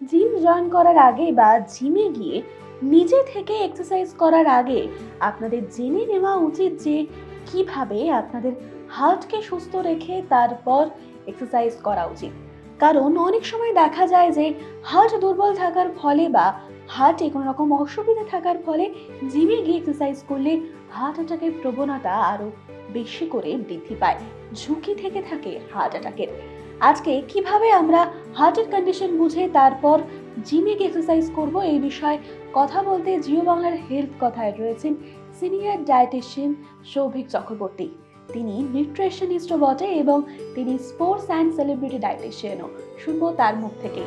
Gym join করার আগে বা জিমে গিয়ে নিজে থেকে এক্সারসাইজ করার আগে আপনাদের জেনে নেওয়া উচিত যে কীভাবে আপনাদের হার্টকে সুস্থ রেখে তারপর এক্সারসাইজ করা উচিত। কারণ অনেক সময় দেখা যায় যে হার্ট দুর্বল থাকার ফলে বা হার্টে কোনো রকম অসুবিধা থাকার ফলে জিমে গিয়ে এক্সারসাইজ করলে হার্ট অ্যাটাকের প্রবণতা আরও বেশি করে বৃদ্ধি পায়। ঝুঁকি থেকে থাকে হার্ট অ্যাটাকের আজকে কীভাবে আমরা হার্টের কন্ডিশন বুঝে তারপর জিমে গিয়ে এক্সারসাইজ করব এই বিষয়ে কথা বলতে জিও বাংলার হেলথ কথায় রয়েছেন সিনিয়র ডায়েটিশিয়ান সৌভিক চক্রবর্তী। তিনি নিউট্রিশনিস্টও বটে এবং তিনি স্পোর্টস অ্যান্ড সেলিব্রিটি ডায়েটিশিয়ানও শুনব তার মুখ থেকে।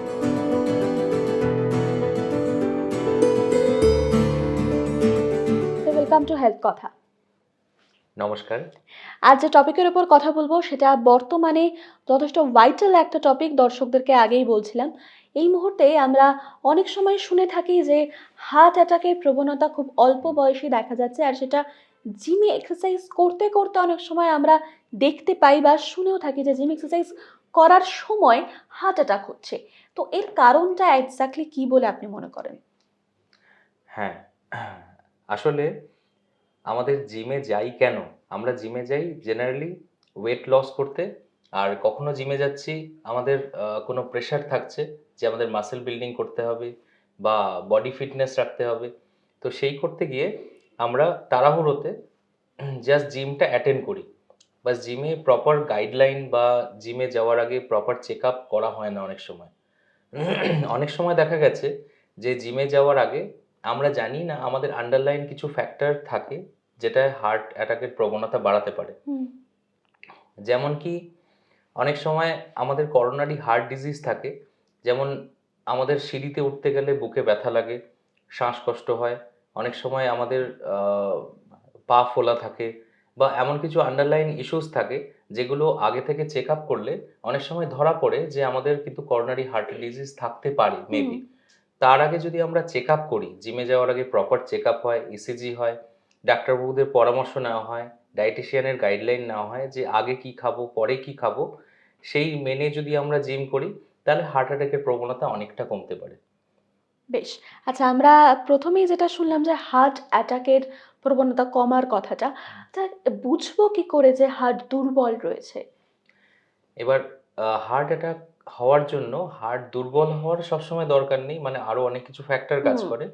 ওয়েলকাম টু হেলথ কথা। নমস্কার। আজ যে টপিকের উপর কথা বলব সেটা বর্তমানে যথেষ্ট ভাইটাল একটা টপিক দর্শকদেরকে আগেই বলছিলাম। এই মুহূর্তে আমরা অনেক সময় শুনে থাকি যে হার্ট অ্যাটাকের প্রবণতা খুব অল্প বয়সে দেখা যাচ্ছে আর সেটা জিমে এক্সারসাইজ করতে করতে অনেক সময় আমরা দেখতে পাই বা শুনেও থাকি যে জিম এক্সারসাইজ করার সময় হার্ট অ্যাটাক হচ্ছে। তো এর কারণটা এক্স্যাক্টলি কি বলে আপনি মনে করেন? হ্যাঁ আসলে আমাদের জিমে যাই কেন? আমরা জিমে যাই জেনারেলি ওয়েট লস করতে। আর কখনো জিমে যাচ্ছি, আমাদের কোনো প্রেশার থাকছে যে আমাদের মাসেল বিল্ডিং করতে হবে বা বডি ফিটনেস রাখতে হবে। তো সেই করতে গিয়ে আমরা তাড়াহুড়োতে জাস্ট জিমটা অ্যাটেন্ড করি। বা জিমে প্রপার গাইডলাইন বা জিমে যাওয়ার আগে প্রপার চেক আপ করা হয় না অনেক সময়। অনেক সময় দেখা গেছে যে জিমে যাওয়ার আগে আমরা জানি না, আমাদের আন্ডারলাইন কিছু ফ্যাক্টর থাকে যেটা হার্ট অ্যাটাকের প্রবণতা বাড়াতে পারে। যেমন কি অনেক সময় আমাদের করোনারি হার্ট ডিজিজ থাকে যেমন আমাদের সিঁড়িতে উঠতে গেলে বুকে ব্যথা লাগে শ্বাসকষ্ট হয় অনেক সময় আমাদের পা ফোলা থাকে বা এমন কিছু আন্ডারলাইন ইস্যুস থাকে যেগুলো আগে থেকে চেক আপ করলে অনেক সময় ধরা পড়ে যে আমাদের কিন্তু করোনারি হার্ট ডিজিজ থাকতে পারে মেবি তার আগে যদি আমরা চেক আপ করি জিমে যাওয়ার আগে প্রপার চেক আপ হয় ইসিজি হয় ডাক্তারবাবুদের পরামর্শ নেওয়া হয় ডায়েটিশিয়ানের গাইডলাইন নেওয়া হয় যে আগে কি খাব পরে কি খাব সেই মেনে যদি আমরা জিম করি তাহলে হার্ট অ্যাটাকের প্রবণতা অনেকটা কমতে পারে। বেশ আচ্ছা আমরা প্রথমেই যেটা শুনলাম যে হার্ট অ্যাটাকের প্রবণতা কমার কথাটা তা বুঝব কি করে যে হার্ট দুর্বল রয়েছে? এবার হার্ট অ্যাটাক হওয়ার জন্য হার্ট দুর্বল হওয়ার সবসময় দরকার নেই মানে আরও অনেক কিছু ফ্যাক্টর কাজ করে।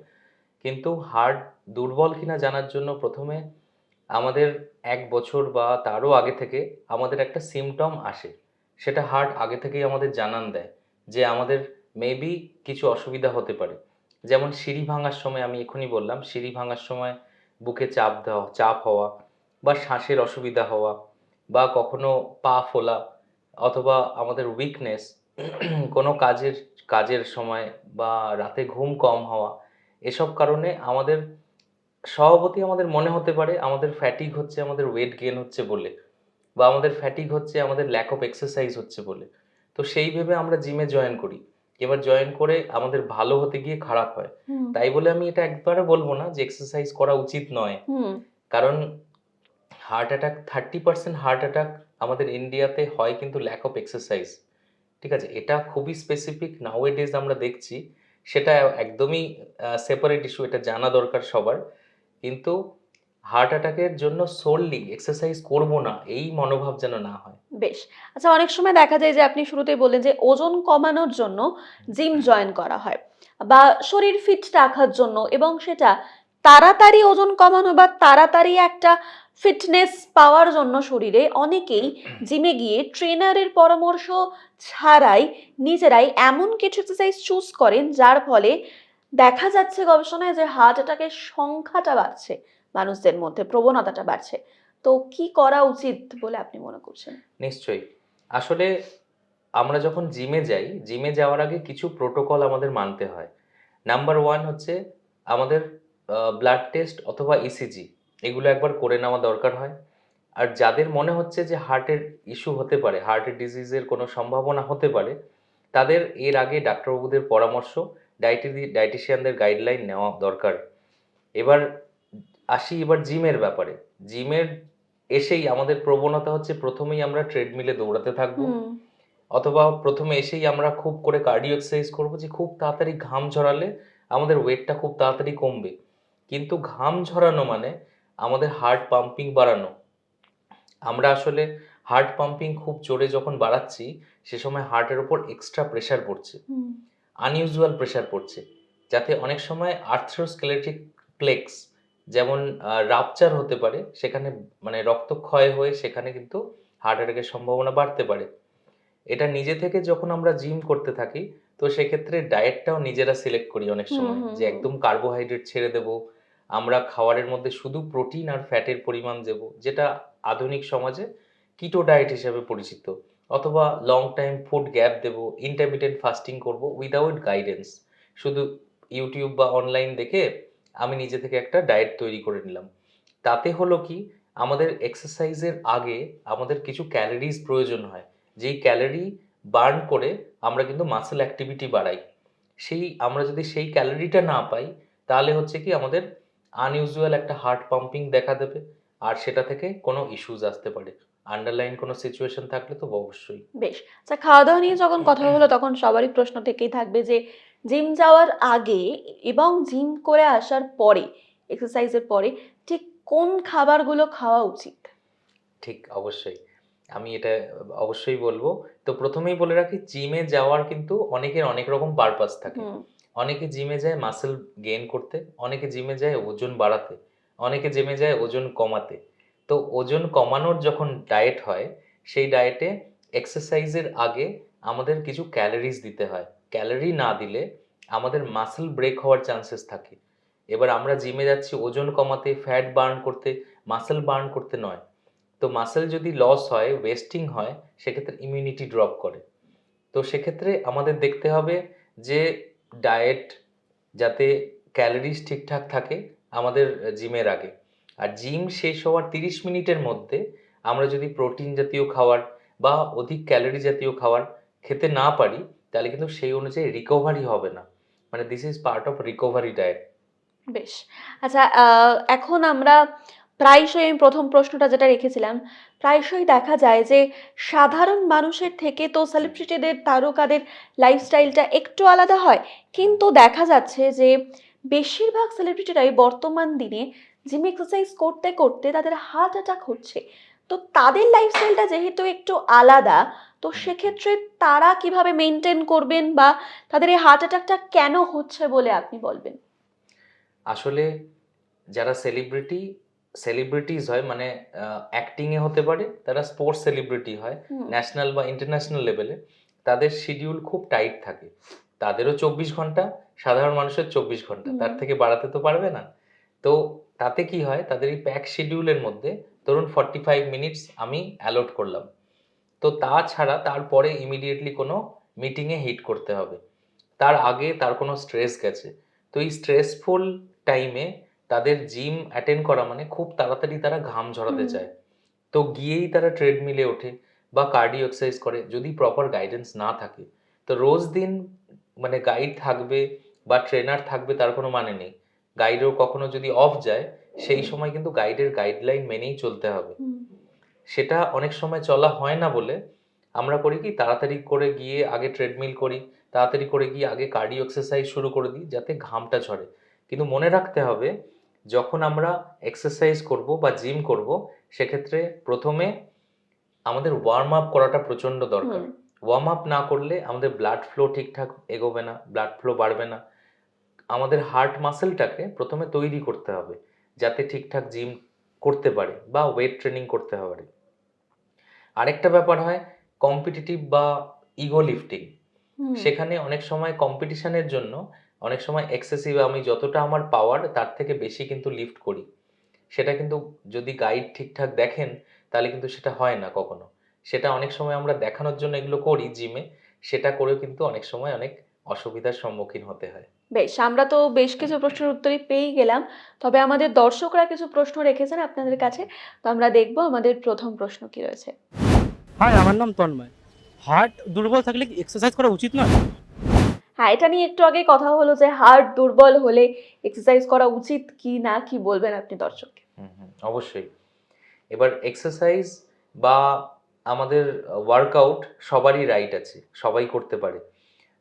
কিন্তু হার্ট দুর্বল কিনা জানার জন্য প্রথমে আমাদের এক বছর বা তারও আগে থেকে আমাদের একটা সিমটম আসে। সেটা হার্ট আগে থেকেই আমাদের জানান দেয় যে আমাদের মেবি কিছু অসুবিধা হতে পারে। যেমন সিঁড়ি ভাঙার সময় আমি এখনই বললাম, সিঁড়ি ভাঙার সময় বুকে চাপ দেওয়া, চাপ হওয়া বা শ্বাসের অসুবিধা হওয়া বা কখনো পা ফোলা অথবা আমাদের উইকনেস কোনো কাজের কাজের সময় বা রাতে ঘুম কম হওয়া এসব কারণে আমাদের স্বভাবতই আমাদের মনে হতে পারে আমাদের ফ্যাটিক হচ্ছে আমাদের ওয়েট গেন হচ্ছে বলে বা আমাদের ফ্যাটিক হচ্ছে আমাদের ল্যাক অফ এক্সারসাইজ হচ্ছে বলে। তো সেই ভেবে আমরা জিমে জয়েন করি। এবার জয়েন করে আমাদের ভালো হতে গিয়ে খারাপ হয়। তাই বলে আমি এটা একবারে বলব না যে এক্সারসাইজ করা উচিত নয়। কারণ heart attack thirty percent heart attack আমাদের ইন্ডিয়াতে হয় কিন্তু ল্যাক অফ এক্সারসাইজ ঠিক আছে? এটা খুবই স্পেসিফিক নাও ডেজ আমরা দেখছি সেটা একদমই সেপারেট ইস্যু এটা জানা দরকার সবার। কিন্তু হার্ট অ্যাটাকের জন্য সোললি এক্সারসাইজ করব না এই মনোভাব যেন না হয়। বেশ। আচ্ছা অনেক সময় দেখা যায় যে আপনি শুরুতেই বললেন যে ওজন কমানোর জন্য জিম জয়েন করা হয় বা শরীর ফিট রাখার জন্য এবং সেটা তাড়াতাড়ি ওজন কমানো বা তাড়াতাড়ি একটা ফিটনেস পাওয়ার জন্য শরীরে অনেকেই জিমে গিয়ে ট্রেনারের পরামর্শ ছাড়াই নিজেরাই এমন কিছু এক্সারসাইজ চুজ করেন, যার ফলে দেখা যাচ্ছে গবেষণায় যে হার্ট অ্যাটাকের সংখ্যাটা বাড়ছে, মানুষদের মধ্যে প্রবণতাটা বাড়ছে। তো কি করা উচিত বলে আপনি মনে করছেন? নিশ্চয়ই। আসলে আমরা যখন জিমে যাই জিমে যাওয়ার আগে কিছু প্রোটোকল আমাদের মানতে হয়। নাম্বার ওয়ান হচ্ছে আমাদের ব্লাড টেস্ট অথবা ইসিজি এগুলো একবার করে নেওয়া দরকার হয়। আর যাদের মনে হচ্ছে যে হার্টের ইস্যু হতে পারে হার্টের ডিজিজের কোনো সম্ভাবনা হতে পারে তাদের এর আগে ডাক্তারবাবুদের পরামর্শ ডায়েটি ডায়েটিশিয়ানদের গাইডলাইন নেওয়া দরকার। এবার আসি এবার জিমের ব্যাপারে। জিমের এসেই আমাদের প্রবণতা হচ্ছে প্রথমেই আমরা ট্রেডমিলে দৌড়াতে থাকব। অথবা প্রথমে এসেই আমরা খুব করে কার্ডিও এক্সারসাইজ করব যে খুব তাড়াতাড়ি ঘাম ঝরালে আমাদের ওয়েটটা খুব তাড়াতাড়ি কমবে। কিন্তু ঘাম ঝরানো মানে আমাদের হার্ট পাম্পিং বাড়ানো। আমরা আসলে হার্ট পাম্পিং খুব জোরে যখন বাড়াচ্ছি সে সময় হার্টের ওপর এক্সট্রা প্রেশার পড়ছে। আনইউজুয়াল প্রেশার পড়ছে। যাতে অনেক সময় আর্থ্রোস্কেলেটিক প্লেক্স যেমন রাপচার হতে পারে সেখানে মানে রক্তক্ষয় হয়ে সেখানে কিন্তু হার্ট অ্যাটাকের সম্ভাবনা বাড়তে পারে। এটা নিজে থেকে যখন আমরা জিম করতে থাকি তো সেক্ষেত্রে ডায়েটটাও নিজেরা সিলেক্ট করি অনেক সময়। যে একদম কার্বোহাইড্রেট ছেড়ে দেব আমরা খাবারের মধ্যে শুধু প্রোটিন আর ফ্যাটের পরিমাণ দেব, যেটা আধুনিক সমাজে কিটো ডায়েট হিসেবে পরিচিত, অথবা লং টাইম ফুড গ্যাপ দেব ইন্টারমিডিয়েন্ট ফাস্টিং করব উইদাউট গাইডেন্স শুধু ইউটিউব বা অনলাইন দেখে আমি নিজে থেকে একটা ডায়েট তৈরি করে নিলাম। তাতে হলো কি, আমাদের এক্সারসাইজের আগে আমাদের কিছু ক্যালোরিজ প্রয়োজন হয়, যেই ক্যালোরি বার্ন করে আমরা কিন্তু মাসেল অ্যাক্টিভিটি বাড়াই। সেই, আমরা যদি সেই ক্যালোরিটা না পাই, তাহলে হচ্ছে কি আমাদের আনইউজুয়াল একটা হার্ট পাম্পিং দেখা দেবে আর সেটা থেকে কোনো ইস্যুজ আসতে পারে। আন্ডারলাইন কোনো সিচুয়েশন থাকলে তো অবশ্যই। বেশ আচ্ছা খাওয়া দাওয়া নিয়ে যখন কথা হলো তখন সবারই প্রশ্ন থেকেই থাকবে যে জিম যাওয়ার আগে এবং জিম করে আসার পরে এক্সারসাইজের পরে ঠিক কোন খাবারগুলো খাওয়া উচিত? ঠিক অবশ্যই। আমি এটা অবশ্যই বলব। তো প্রথমেই বলে রাখি জিমে যাওয়ার কিন্তু অনেকের অনেক রকম পারপাস থাকে। অনেকে জিমে যায় মাসেল গেইন করতে, অনেকে জিমে যায় ওজন বাড়াতে, অনেকে জিমে যায় ওজন কমাতে। তো ওজন কমানোর যখন ডায়েট হয়, সেই ডায়েটে এক্সারসাইজের আগে আমাদের কিছু ক্যালোরিজ দিতে হয়। ক্যালোরি না দিলে আমাদের মাসেল ব্রেক হওয়ার চান্সেস থাকে। এবার আমরা জিমে যাচ্ছি, ওজন কমাতে ফ্যাট বার্ন করতে মাসেল বার্ন করতে নয়। তো মাসেল যদি লস হয় ওয়েস্টিং হয়, সেক্ষেত্রে ইমিউনিটি ড্রপ করে। তো সেক্ষেত্রে আমাদের দেখতে হবে যে ডায়েট যাতে ক্যালোরিজ ঠিকঠাক থাকে আমাদের জিমের আগে। আর জিম শেষ হওয়ার তিরিশ মিনিটের মধ্যে আমরা যদি প্রোটিন জাতীয় খাবার বা অধিক ক্যালোরি জাতীয় খাবার খেতে না পারি, তাহলে কিন্তু সেই অনুযায়ী রিকভারি হবে না। মানে this is part of recovery diet বেশ। আচ্ছা এখন আমরা প্রায়শই আমি প্রথম প্রশ্নটা যেটা রেখেছিলাম, প্রায়শই দেখা যায় যে সাধারণ মানুষের থেকে তো সেলিব্রিটিদের তারকাদের লাইফস্টাইলটা একটু আলাদা হয়। কিন্তু দেখা যাচ্ছে যে বেশিরভাগ সেলিব্রিটিরাই বর্তমান দিনে জিম এক্সারসাইজ করতে করতে তাদের হার্ট অ্যাটাক হচ্ছে। তো তাদের লাইফস্টাইলটা যেহেতু একটু আলাদা, তো সেক্ষেত্রে তারা কীভাবে মেনটেন করবেন বা তাদের এই হার্ট অ্যাটাকটা কেন হচ্ছে বলে আপনি বলবেন? আসলে যারা সেলিব্রিটি সেলিব্রিটিজ হয় মানে অ্যাক্টিংয়ে হতে পারে তারা স্পোর্টস সেলিব্রিটি হয় ন্যাশনাল বা ইন্টারন্যাশনাল লেভেলে তাদের শিডিউল খুব টাইট থাকে। তাদেরও চব্বিশ ঘণ্টা সাধারণ মানুষের চব্বিশ ঘণ্টা। তার থেকে বাড়াতে তো পারবে না। তো তাতে কি হয় তাদের এই প্যাক শিডিউলের মধ্যে ধরুন ফর্টি ফাইভ মিনিটস আমি অ্যালট করলাম। তো তাছাড়া তারপরে ইমিডিয়েটলি কোনো মিটিংয়ে হিট করতে হবে। তার আগে তার কোনো স্ট্রেস গেছে। তো এই স্ট্রেসফুল টাইমে তাদের জিম অ্যাটেন্ড করা মানে খুব তাড়াতাড়ি তারা ঘাম ঝরাতে চায়। তো গিয়েই তারা ট্রেডমিলে ওঠে বা কার্ডিও এক্সারসাইজ করে যদি প্রপার গাইডেন্স না থাকে। তো রোজ দিন মানে গাইড থাকবে বা ট্রেনার থাকবে তার কোনো মানে নেই। গাইডও কখনো যদি অফ যায় সেই সময় কিন্তু গাইডের গাইডলাইন মেনেই চলতে হবে। সেটা অনেক সময় চলা হয় না বলে আমরা করি কি তাড়াতাড়ি করে গিয়ে আগে ট্রেডমিল করি তাড়াতাড়ি করে গিয়ে আগে কার্ডিও এক্সারসাইজ শুরু করে দিই যাতে ঘামটা ঝরে। কিন্তু মনে রাখতে হবে যখন আমরা এক্সারসাইজ করব বা জিম করব সেক্ষেত্রে প্রথমে আমাদের ওয়ার্ম আপ করাটা প্রচণ্ড দরকার। ওয়ার্ম আপ না করলে আমাদের ব্লাড ফ্লো ঠিকঠাক এগোবে না ব্লাড ফ্লো বাড়বে না। আমাদের হার্ট মাসেলটাকে প্রথমে তৈরি করতে হবে যাতে ঠিকঠাক জিম করতে পারে বা ওয়েট ট্রেনিং করতে পারে। আরেকটা ব্যাপার হয় কম্পিটিটিভ বা ইগো লিফটিং সেখানে অনেক সময় কম্পিটিশনের জন্য অনেক সময় এক্সেসিভ আমি যতটা আমার পাওয়ার তার থেকে বেশি কিন্তু লিফট করি। সেটা কিন্তু যদি গাইড ঠিকঠাক দেখেন তাহলে কিন্তু সেটা হয় না কখনো। সেটা অনেক সময় আমরা দেখানোর জন্য এগুলো করি জিমে সেটা করেও কিন্তু অনেক সময় অনেক অসুবিধার সম্মুখীন হতে হয়। বেশ আমরা তো বেশ কিছু প্রশ্নের উত্তরই পেয়ে গেলাম। তবে আমাদের দর্শকরা কিছু প্রশ্ন রেখেছেন আপনাদের কাছে তো আমরা দেখব আমাদের প্রথম প্রশ্ন কি রয়েছে। হাই আমার নাম তন্ময়। হার্ট দুর্বল থাকলে এক্সারসাইজ করা উচিত নয়? হ্যাঁ এটা নিয়ে একটু আগে কথা হলো যে হার্ট দুর্বল হলে এক্সারসাইজ করা উচিত কি না কি বলবেন আপনি দর্শককে? হুম হুম অবশ্যই। এবার এক্সারসাইজ বা আমাদের ওয়ার্কআউট সবারই রাইট আছে সবাই করতে পারে।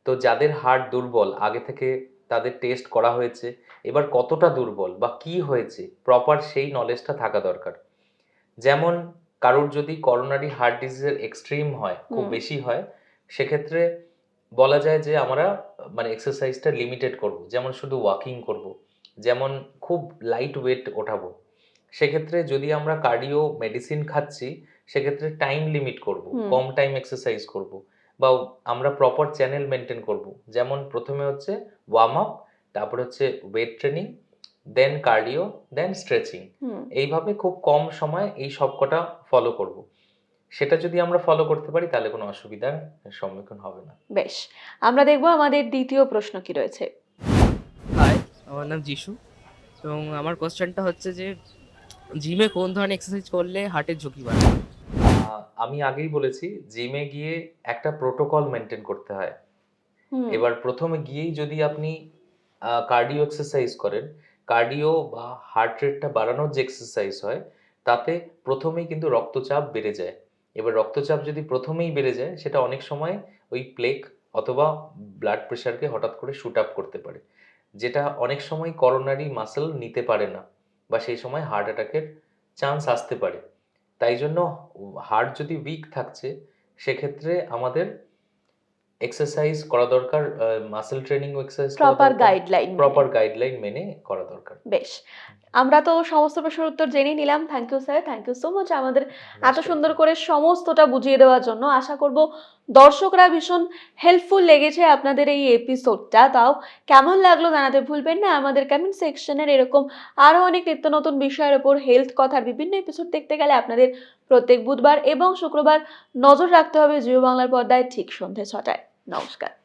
তো যাদের হার্ট দুর্বল আগে থেকে তাদের টেস্ট করা হয়েছে এবার কতটা দুর্বল বা কি হয়েছে প্রপার সেই নলেজটা থাকা দরকার। যেমন কারোর যদি করোনারি হার্ট ডিজিজের এক্সট্রিম হয় খুব বেশি হয় সেক্ষেত্রে বলা যায় যে আমরা মানে এক্সারসাইজটা লিমিটেড করব। যেমন শুধু ওয়াকিং করব যেমন খুব লাইট ওয়েট ওঠাবো। সেক্ষেত্রে যদি আমরা কার্ডিও মেডিসিন খাচ্ছি সেক্ষেত্রে টাইম লিমিট করব কম টাইম এক্সারসাইজ করব বা আমরা প্রপার চ্যানেল মেনটেন করব। যেমন প্রথমে হচ্ছে ওয়ার্ম আপ তারপর হচ্ছে weight training then cardio then stretching এইভাবে খুব কম সময় এই সবকটা ফলো করব। সেটা যদি আমরা ফলো করতে পারি তাহলে কোনো অসুবিধার সম্মুখীন হবে না। বেশ আমরা দেখব আমাদের দ্বিতীয় প্রশ্ন কি রয়েছে। হাই আমার নাম যিশু এবং আমার কোশ্চেনটা হচ্ছে যে জিমে কোন ধরনের এক্সারসাইজ করলে হার্টের ঝুঁকি বাড়ে? আমি আগেই বলেছি জিমে গিয়ে একটা প্রোটোকল মেনটেন করতে হয়। এবার প্রথমে গিয়েই যদি আপনি কার্ডিও এক্সারসাইজ করেন কার্ডিও বা হার্ট রেটটা বাড়ানোর যে এক্সারসাইজ হয় তাতে প্রথমেই কিন্তু রক্তচাপ বেড়ে যায়। এবার রক্তচাপ যদি প্রথমেই বেড়ে যায়, সেটা অনেক সময় ওই প্লেক অথবা ব্লাড প্রেশারকে হঠাৎ করে শুট আপ করতে পারে। যেটা অনেক সময় করোনারি মাসেল নিতে পারে না বা সেই সময় হার্ট অ্যাটাকের চান্স আসতে পারে। তাই জন্য হার্ট যদি উইক থাকছে, সেক্ষেত্রে আমাদের এক্সারসাইজ করা দরকার muscle training exercise proper guideline proper guideline মেনে। করা দরকার। বেশ। আমরা তো সমস্ত প্রশ্নের উত্তর জেনে নিলাম। Thank you sir thank you so much আমাদের এত সুন্দর করে সমস্তটা বুঝিয়ে দেওয়ার জন্য। আশা করব দর্শকরা ভীষণ হেল্পফুল লেগেছে আপনাদের এই এপিসোডটা তাও কেমন লাগল জানাতে ভুলবেন না। আমাদের কমেন্ট সেকশনের এরকম আরও অনেক নিত্য নতুন বিষয়ের ওপর হেলথ কথার বিভিন্ন এপিসোড দেখতে গেলে আপনাদের প্রত্যেক বুধবার এবং শুক্রবার নজর রাখতে হবে জিও বাংলার পর্দায় ঠিক সন্ধে ছটায়। নমস্কার